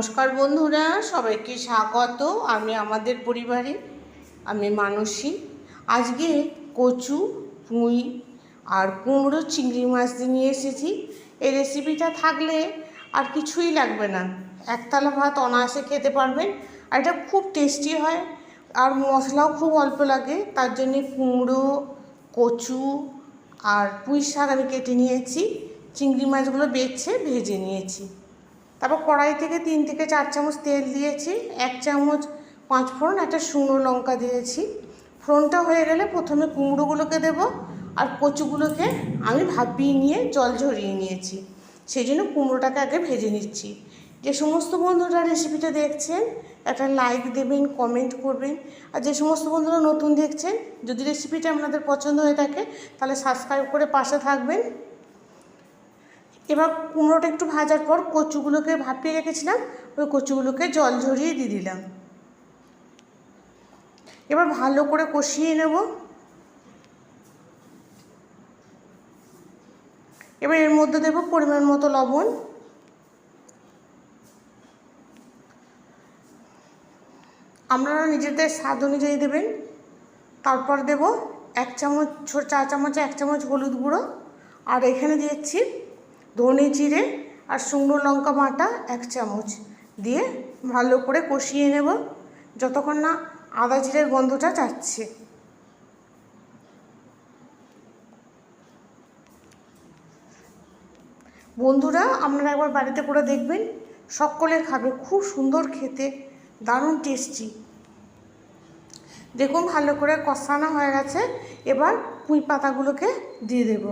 নমস্কার বন্ধুরা, সবাইকে স্বাগত। আমি আমাদের পরিবারে, আমি মানসী। আজকে কচু, পুঁই আর কুমড়ো চিংড়ি মাছ দিয়ে নিয়ে এসেছি। এই রেসিপিটা থাকলে আর কিছুই লাগবে না। একতলা ভাত অনায়াসে খেতে পারবেন। আর এটা খুব টেস্টি হয় আর মশলাও খুব অল্প লাগে। তার জন্যে কুমড়ো, কচু আর পুঁই শাক আমি কেটে নিয়েছি। চিংড়ি মাছগুলো বেছে, ভেজে নিয়েছি। তারপর কড়াই থেকে তিন থেকে চার চামচ তেল দিয়েছি, এক চামচ পাঁচ ফোড়ন, একটা শুকনো লঙ্কা দিয়েছি। ফোড়নটা হয়ে গেলে প্রথমে কুমড়োগুলোকে দেব আর কচুগুলোকে আমি ভাপিয়ে নিয়ে জল ঝরিয়ে নিয়েছি। সেই জন্য কুমড়োটাকে আগে ভেজে নিচ্ছি। যে সমস্ত বন্ধুরা রেসিপিটা দেখছেন, একটা লাইক দেবেন, কমেন্ট করবেন। আর যে সমস্ত বন্ধুরা নতুন দেখছেন, যদি রেসিপিটা আপনাদের পছন্দ হয়ে থাকে, তাহলে সাবস্ক্রাইব করে পাশে থাকবেন। এবার কুমড়োটা একটু ভাজার পর কচুগুলোকে ভাপিয়ে রেখেছিলাম, ওই কচুগুলোকে জল ঝরিয়ে দিয়ে দিলাম। এবার ভালো করে কষিয়ে নেব। এবার এর মধ্যে দেব পরিমাণ মতো লবণ। আপনারা নিজেদের স্বাদ অনুযায়ী দেবেন। তারপর দেব এক চামচ, চা চামচে, এক চামচ হলুদ গুঁড়ো। আর এখানে দিয়েছি ধনে জিরে আর শুকনো লঙ্কা বাটা এক চামচ দিয়ে ভালো করে কষিয়ে নেব যতক্ষণ না আদা জিরের গন্ধটা চাচ্ছে। বন্ধুরা, আপনারা একবার বাড়িতে করে দেখবেন সকলে খাবে, খুব সুন্দর খেতে, দারুণ টেস্টি। দেখুন, ভালো করে কষানো হয়ে গেছে। এবার পুঁই পাতাগুলোকে দিয়ে দেব।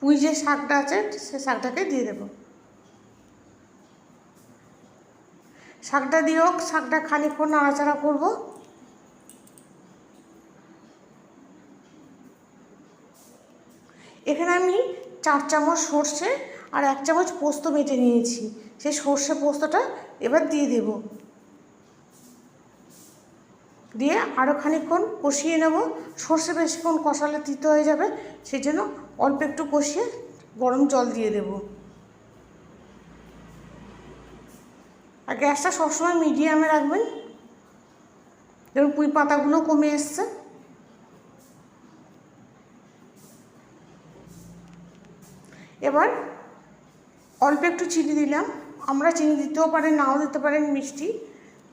পুঁই যে শাকটা আছে, সে শাকটাকে দিয়ে দেব। শাকটা দিয়েও শাকটা খানিকক্ষণ নাড়াচাড়া করব। এখানে আমি চার চামচ সর্ষে আর এক চামচ পোস্ত বেটে নিয়েছি। সেই সর্ষে পোস্তটা এবার দিয়ে দেব। দিয়ে আরও খানিকক্ষণ কষিয়ে নেব। সর্ষে বেশিক্ষণ কষালে তিতো হয়ে যাবে সেই জন্য অল্প একটু কষিয়ে গরম জল দিয়ে দেব। আর গ্যাসটা সবসময় মিডিয়ামে রাখবেন। যেমন পুঁই পাতাগুলো কমে এসছে। এবার অল্প একটু চিনি দিলাম। আমরা চিনি দিতেও পারেন, নাও দিতে পারেন মিষ্টি।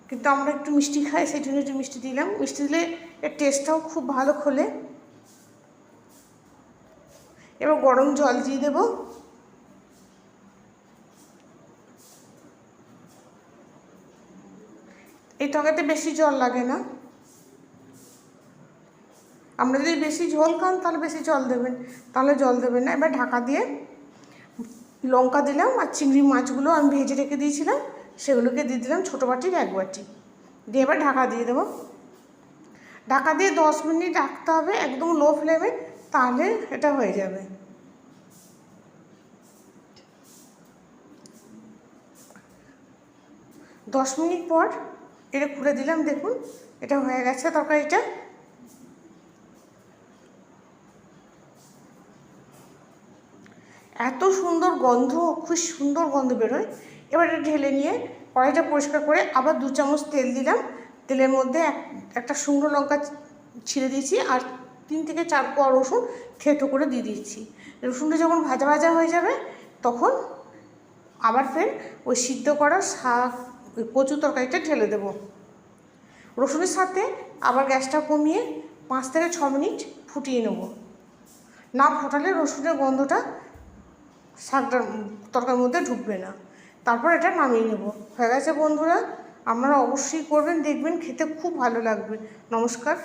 কিন্তু আমরা একটু মিষ্টি খাই, সেই জন্য একটু মিষ্টি দিলাম। মিষ্টি দিলে এর টেস্টটাও খুব ভালো খোলে। এবার গরম জল দিয়ে দেব। এই টকাতে বেশি জল লাগে না। আমরা যদি বেশি ঝোল খান, তাহলে বেশি জল দেবেন। তাহলে জল দেবেন না। এবার ঢাকা দিয়ে লঙ্কা দিলাম আর চিংড়ি মাছগুলো আমি ভেজে রেখে দিয়েছিলাম। সেগুলোকে দিয়ে দিলাম ছোটো বাটির এক বাটি। দিয়ে এবার ঢাকা দিয়ে দেবো। ঢাকা দিয়ে দশ মিনিট রাখতে হবে একদম লো ফ্লেমে। তাহলে এটা হয়ে যাবে। দশ মিনিট পর এটা খুলে দিলাম, দেখুন, এটা হয়ে গেছে তরকারিটা। এত সুন্দর গন্ধ, খুব সুন্দর গন্ধ বেরোয়। এবার এটা ঢেলে নিয়ে কড়াইটা পরিষ্কার করে আবার দু চামচ তেল দিলাম। তেলের মধ্যে এক, একটা শুকনো লঙ্কা ছিঁড়ে দিয়েছি আর তিন থেকে চার কোয়া রসুন থেঁতো করে দিয়ে দিচ্ছি। রসুনটা যখন ভাজা ভাজা হয়ে যাবে, তখন আবার ফের ওই সিদ্ধ করা শাক, ওই কচু তরকারিটা ঢেলে দেবো। রসুনের সাথে আবার গ্যাসটা কমিয়ে পাঁচ থেকে ছ মিনিট ফুটিয়ে নেব। না ফোটালে রসুনের গন্ধটা শাকটার তরকারির মধ্যে ঢুকবে না। তারপর এটা নামিয়ে নেব। হয়ে গেছে বন্ধুরা, আপনারা অবশ্যই করবেন, দেখবেন, খেতে খুব ভালো লাগবে। নমস্কার।